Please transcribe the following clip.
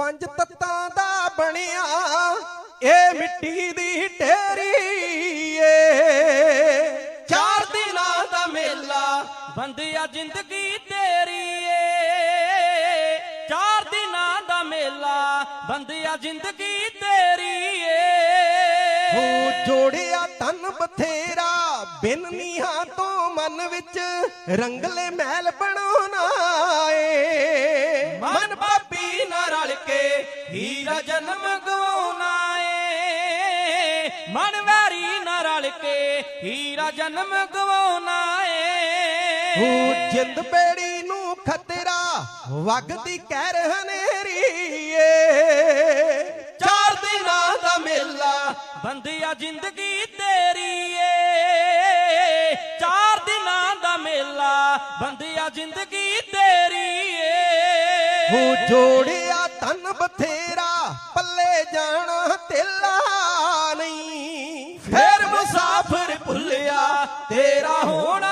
ਪੰਜ ਤੱਤਾਂ ਦਾ ਬਣਿਆ, ਇਹ ਮਿੱਟੀ ਦੀ ਢੇਰੀ ਏ। ਚਾਰ ਦਿਨਾਂ ਦਾ ਮੇਲਾ ਬੰਦਿਆ ਜ਼ਿੰਦਗੀ ਤੇਰੀ ਏ। ਚਾਰ ਦਿਨਾਂ ਦਾ ਮੇਲਾ ਬੰਦਿਆ ਜ਼ਿੰਦਗੀ ਤੇਰੀ ਏ। ਹੋ ਜੋੜਿਆ ਤਨ ਬਥੇਰਾ, ਬਿਨ ਨੀਹਾਂ ਤੋਂ ਮਨ ਵਿੱਚ ਰੰਗਲੇ ਮਹਿਲ ਬਣਾਉਣਾ। ਜਨਮ ਗਵਾਉਣਾ ਏ ਮਨ ਵੈਰੀ ਨਾ ਰਲ ਕੇ ਹੀਰਾ ਜਨਮ ਗਵਾਉਣਾ ਏ ਹੋ ਜਿੰਦ ਬੇੜੀ ਨੂੰ ਖਤਰਾ ਵਗਦੀ ਕਹਿਰ ਹਨੇਰੀ ਏ ਚਾਰ ਦਿਨਾਂ ਦਾ ਮੇਲਾ ਬੰਦਿਆ ਜ਼ਿੰਦਗੀ ਤੇਰੀ ਏ ਚਾਰ ਦਿਨਾਂ ਦਾ ਮੇਲਾ ਬੰਦਿਆ ਜ਼ਿੰਦਗੀ ਤੇਰੀ ਏ ਹੋ ਜੋੜਿਆ ਤਨ ਬਥੇਰਾ ਤੇਰਾ ਹੋਣਾ